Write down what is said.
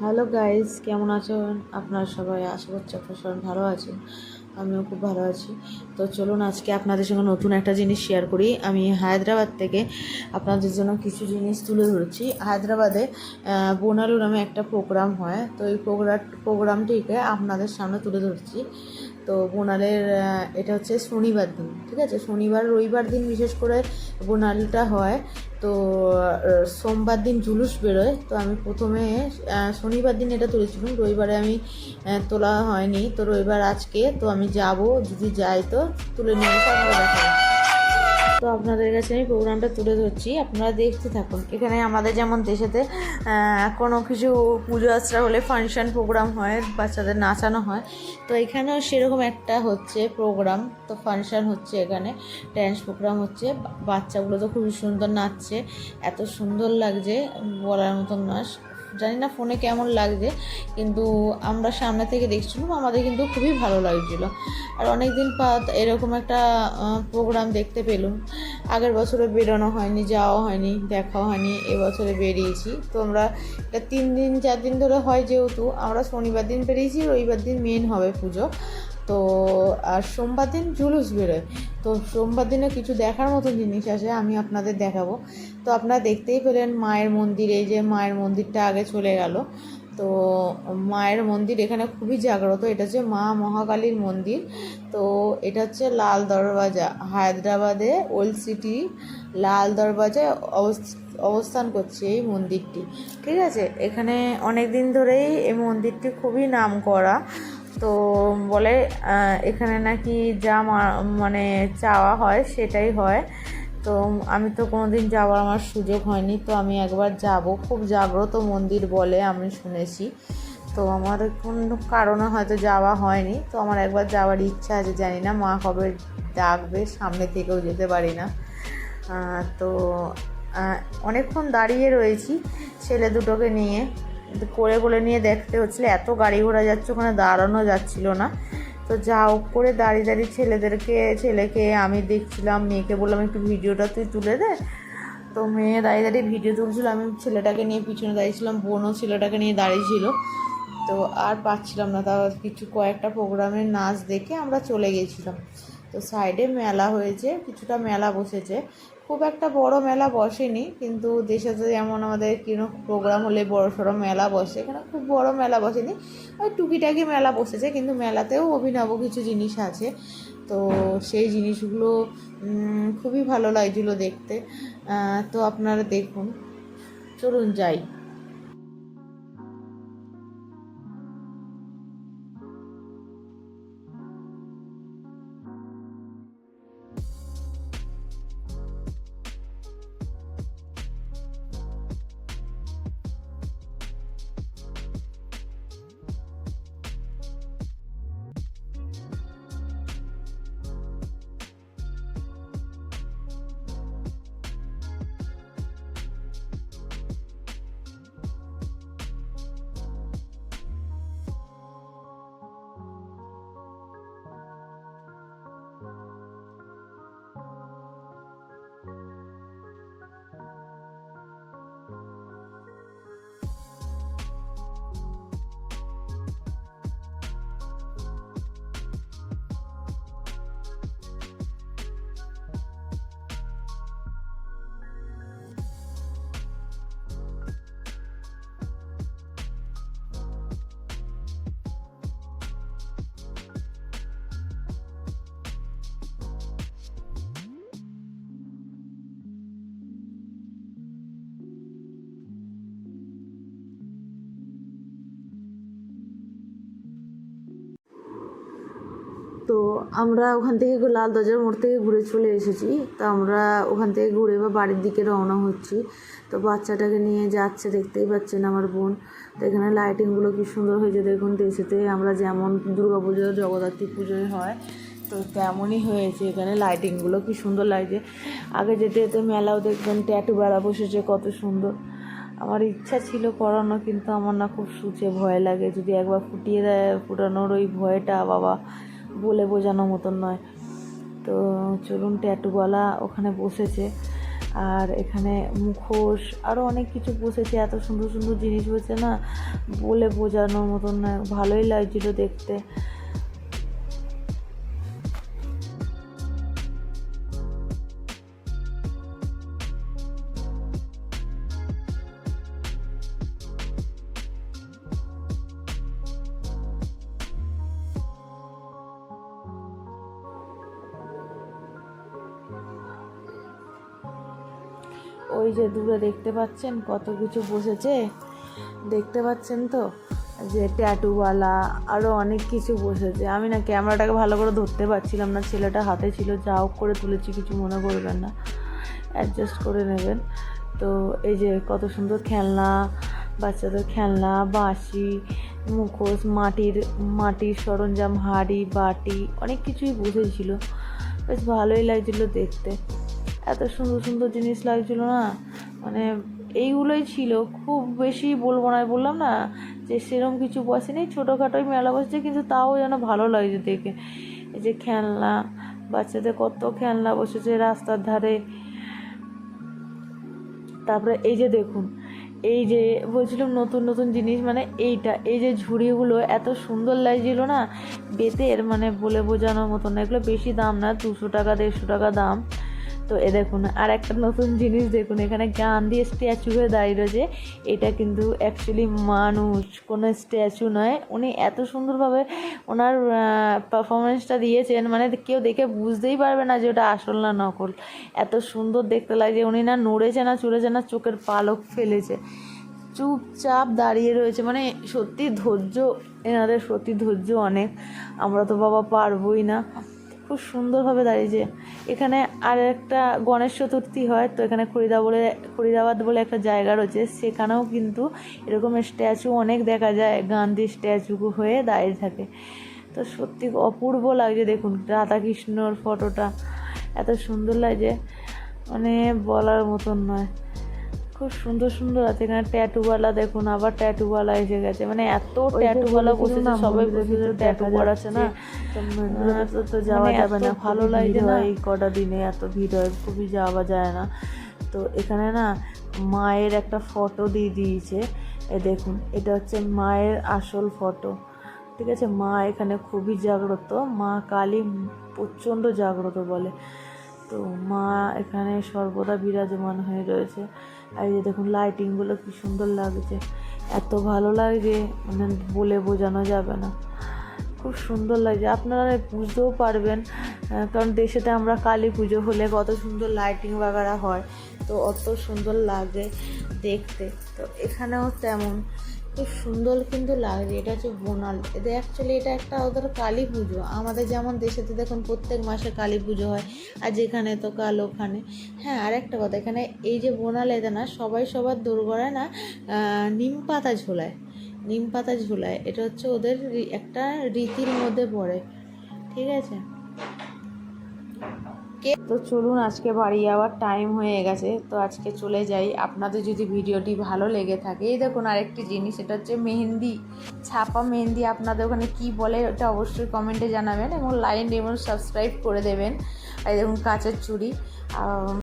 Hello guys, কেমন আছেন? আপনারা সবাই আশা করছি আপনারা সবাই ভালো আছেন। আমিও খুব ভালো আছি। তো চলুন আজকে আপনাদের সঙ্গে নতুন একটা জিনিস শেয়ার করি। আমি হায়দ্রাবাদ থেকে আপনাদের জন্য কিছু জিনিস তুলে ধরছি। হায়দ্রাবাদে বোনালু নামে একটা প্রোগ্রাম হয়। তো এই প্রোগ্রাম প্রোগ্রামটিকে আপনাদের সামনে তুলে ধরছি। তো বোনালের এটা হচ্ছে শনিবার দিন, ঠিক আছে? শনিবার, রবিবার দিন বিশেষ করে বোনালটা হয়। তো সোমবার দিন জুলুস বেরোয়, তো আমি প্রথমে শনিবার দিন এটা তুলেছিলাম, রবিবারে আমি তোলা হয়নি, তো রবিবার আজকে, তো আমি যাব যদি যাই তো, তুলে নিয়ে সব দেখাবো। তো আপনাদের কাছে আমি প্রোগ্রামটা তুলে ধরছি, আপনারা দেখতে থাকুন। এখানে আমাদের যেমন দেশেতে কোনো কিছু পুজো আশ্রা হলে ফাংশন প্রোগ্রাম হয়, বাচ্চাদের নাচানো হয়, তো এখানেও সেরকম একটা হচ্ছে প্রোগ্রাম তো ফাংশন হচ্ছে এখানে ড্যান্স প্রোগ্রাম হচ্ছে। বাচ্চাগুলো তো খুবই সুন্দর নাচছে, এত সুন্দর লাগছে, বলার মতন নাচ জানি না ফোনে কেমন লাগছে, কিন্তু আমরা সামনে থেকে দেখছিলাম, আমাদের কিন্তু খুবই ভালো লাগছিল। আর অনেক দিন পর এরকম একটা প্রোগ্রাম দেখতে পেলাম। আগের বছরে বেরোনো হয়নি, যাওয়া হয়নি, দেখাও হয়নি, এবছরে বেরিয়েছি। তো আমরা এটা তিন দিন, চার দিন ধরে হয় যেহেতু, আমরা শনিবার দিন বেরিয়েছি, রবিবার দিন মেন হবে পুজো। তো, আর সোমবার দিন জুলুস বেরোয়। তো সোমবার দিনে কিছু দেখার মতো জিনিস আছে আমি আপনাদের দেখাবো। তো আপনারা দেখতেই পেলেন মায়ের মন্দির, এই যে মায়ের মন্দিরটা আগে চলে গেল। তো মায়ের মন্দির এখানে খুবই জাগ্রত, এটা হচ্ছে মা মহাকালীর মন্দির। তো এটা হচ্ছে লাল দরওয়াজা, হায়দ্রাবাদে ওল্ড সিটি লাল অবস- অবস্থান করছে এই মন্দিরটি। ঠিক আছে? এখানে অনেক দিন ধরেই এই মন্দিরটি খুবই নাম করা তো বলে এখানে নাকি যা মানে চাওয়া হয় সেটাই হয়। তো আমি তো কোনো দিন যাওয়ার আমার সুযোগ হয়নি, তো আমি একবার যাব। খুব জাগ্রত মন্দির বলে আমি শুনেছি। তো আমার কোনো কারণে হয়তো যাওয়া হয়নি। তো আমার একবার যাওয়ার ইচ্ছা আছে, জানি না মা কবে ডাকবে, সামনে থেকেও যেতে পারি না। তো অনেকক্ষণ দাঁড়িয়ে রয়েছি ছেলে দুটোকে নিয়ে। কোলে কোলে নিয়ে দেখতে হচ্ছিল, এত গাড়ি ঘোড়া যাচ্ছে, ওখানে দাঁড়ানো যাচ্ছিল না। তো যা হোক করে দাঁড়িয়ে দাঁড়িয়ে ছেলেদেরকে, ছেলেকে আমি দেখছিলাম, মেয়েকে বললাম, একটু ভিডিওটা তুই তুলে দে। তো মেয়ে দাঁড়িয়ে দাঁড়িয়ে ভিডিও তুলছিল, আমি ছেলেটাকে নিয়ে পিছনে দাঁড়িয়েছিলাম, বোনও ছেলেটাকে নিয়ে দাঁড়িয়েছিল। তো আর পাচ্ছিলাম না, তাও কিছু কয়েকটা প্রোগ্রামের নাচ দেখে আমরা চলে গেছিলাম। তো সাইডে মেলা হয়েছে, কিছুটা মেলা বসেছে। খুব একটা বড় মেলা বসেনি, কিন্তু দেশে যেমন আমাদের কোনো প্রোগ্রাম হলে বড় সড়ো মেলা বসে, এখানে খুব বড় মেলা বসেনি। ওই টুকিটাকি মেলা বসেছে, কিন্তু মেলাতেও অভিনব কিছু জিনিস আছে। তো সেই জিনিসগুলো খুবই ভালো লাগছিল দেখতে। তো আপনারা দেখুন। চলুন যাই। তো আমরা ওখান থেকে লাল দরজার মোড় থেকে ঘুরে চলে এসেছি। তো আমরা ওখান থেকে ঘুরে বা বাড়ির দিকে রওনা হচ্ছি। তো বাচ্চাটাকে নিয়ে যাচ্ছে, দেখতেই পাচ্ছেন আমার বোন। তো এখানে লাইটিংগুলো কি সুন্দর হয়েছে দেখুন, দেশেতে আমরা যেমন দুর্গা পুজো, জগদ্ধাত্রী পুজোয় হয়, তো তেমনই হয়েছে এখানে লাইটিংগুলো কি সুন্দর লাগছে। আগে যেতে যেতে মেলাও দেখবেন ট্যাটু বেড়া বসেছে, কত সুন্দর। আমার ইচ্ছা ছিল করানো, কিন্তু আমার না খুব সুচে ভয় লাগে। যদি একবার ফুটিয়ে দেয়, ফুটানোর ওই ভয়টা, বাবা বলে বোঝানোর মতন নয়। তো চলুন ট্যাটুওয়ালা ওখানে বসেছে। আর এখানে মুখোশ আরও অনেক কিছু বসেছে। এত সুন্দর সুন্দর জিনিস বসে না, বলে বোঝানোর মতন নয়। ভালোই লাগছিল দেখতে। ওই যে দূরে দেখতে পাচ্ছেন কত কিছু বসেছে। দেখতে পাচ্ছেন তো? যে ট্যাটুওয়ালা আরও অনেক কিছু বসেছে। আমি না ক্যামেরাটাকে ভালো করে ধরতে পারছিলাম না, ছেলেটা হাতে ছিল, যা হোক করে তুলেছি, কিছু মনে করবেন না। অ্যাডজাস্ট করে নেবেন। তো এই যে কত সুন্দর খেলনা, বাচ্চাদের খেলনা, বাঁশি, মুখোশ, মাটির মাটির সরঞ্জাম, হাঁড়ি, বাটি, অনেক কিছুই বসেছিল। বেশ ভালোই লাগছিল দেখতে। এত সুন্দর সুন্দর জিনিস লাগছিল না। মানে এইগুলোই ছিল। খুব বেশি বলব না বললাম না যে সেরকম কিছু বসেনি ছোটোখাটোই মেলা বসছে, কিন্তু তাও যেন ভালো লাগছে দেখে। এই যে খেলনা, বাচ্চাদের কত খেলনা বসেছে রাস্তার ধারে। তারপরে এই যে দেখুন, এই যে বলছিলাম নতুন নতুন জিনিস মানে এইটা, এই যে ঝুড়িগুলো এত সুন্দর লাগছিল না, বেতের মানে বলে বোঝানোর মতন না, এগুলো বেশি দাম না, দুশো টাকা, দেড়শো টাকা দাম। তো এ দেখুন, আর একটা নতুন জিনিস দেখুন, এখানে গান দিয়ে স্ট্যাচু হয়ে দাঁড়িয়ে রয়েছে। এটা কিন্তু অ্যাকচুয়ালি মানুষ, কোনো স্ট্যাচু নয়। উনি এত সুন্দরভাবে ওনার পারফরমেন্সটা দিয়েছেন মানে কেউ দেখে বুঝতেই পারবে না যে ওটা আসল না নকল। এত সুন্দর দেখতে লাগছে, উনি না নড়েছে না চড়েছে না, চোখের পালক ফেলেছে। চুপচাপ দাঁড়িয়ে রয়েছে মানে সত্যি ধৈর্য, এনাদের সত্যি ধৈর্য অনেক। আমরা তো বাবা পারবোই না। খুব সুন্দরভাবে দাঁড়িয়েছে এখানে আর একটা গণেশ চতুর্থী হয়, তো এখানে খরিদা বলে খরিদাবাদ বলে একটা জায়গা রয়েছে। সেখানেও কিন্তু এরকম স্ট্যাচু অনেক দেখা যায় গান্ধী স্ট্যাচু হয়ে দাঁড়িয়ে থাকে। তো সত্যি অপূর্ব লাগছে দেখুন, রাধাকৃষ্ণর ফটোটা। এত সুন্দর লাগছে। মানে বলার মতন নয়। খুব সুন্দর সুন্দর আছে। এখানে ট্যাটুওয়ালা দেখুন আবার ট্যাটুওয়ালা এসে গেছে। মানে এত ট্যাটুওয়ালা বসেছে সবাই বসেছে ট্যাটু করাচ্ছে না। তো তো যাওয়া মানে যাবে না ভালো লাগছে না এই কটা দিনে এত ভিড় হয় খুবই যাওয়া যায় না। তো এখানে না মায়ের একটা ফটো দিয়ে দিয়েছে। এ দেখুন এটা হচ্ছে মায়ের আসল ফটো ঠিক আছে মা এখানে খুবই জাগ্রত মা কালী প্রচণ্ড জাগ্রত বলে। তো মা এখানে সর্বদা বিরাজমান হয়ে রয়েছে। আর এই যে দেখুন লাইটিংগুলো কী সুন্দর লাগছে। এত ভালো লাগে মানে বলে বোঝানো যাবে না। খুব সুন্দর লাগছে। আপনারা বুঝতেও পারবেন কারণ দেশেতে আমরা কালী পুজো হলে কত সুন্দর লাইটিং বাগারা হয়, তো অত সুন্দর লাগে দেখতে। তো এখানেও তেমন। খুব সুন্দর কিন্তু লাগছে, এটা হচ্ছে বোনাল। এদের অ্যাকচুয়ালি এটা একটা ওদের কালী পুজো। আমাদের যেমন দেশেতে দেখুন প্রত্যেক মাসে কালী পুজো হয়, আর যেখানে তো কাল ওখানে। হ্যাঁ আর একটা কথা, এখানে এই যে বোনাল এতে না, সবাই সবার দোরগড়ায় না নিম পাতা ঝোলায়। নিম পাতা ঝোলায়। এটা হচ্ছে ওদের একটা রীতির মধ্যে পড়ে। ঠিক আছে? তো চলুন, আজকে বাড়ি যাওয়ার টাইম হয়ে গেছে। তো আজকে চলে যাই। আপনাদের যদি ভিডিওটি ভালো লেগে থাকে, এই দেখুন আরেকটি জিনিস এটা হচ্ছে মেহেন্দি, ছাপা মেহেন্দি। আপনাদের ওখানে কি বলে, ওটা অবশ্যই কমেন্টে জানাবেন এবং লাইন এবং সাবস্ক্রাইব করে দেবেন। এই দেখুন, কাঁচের চুড়ি।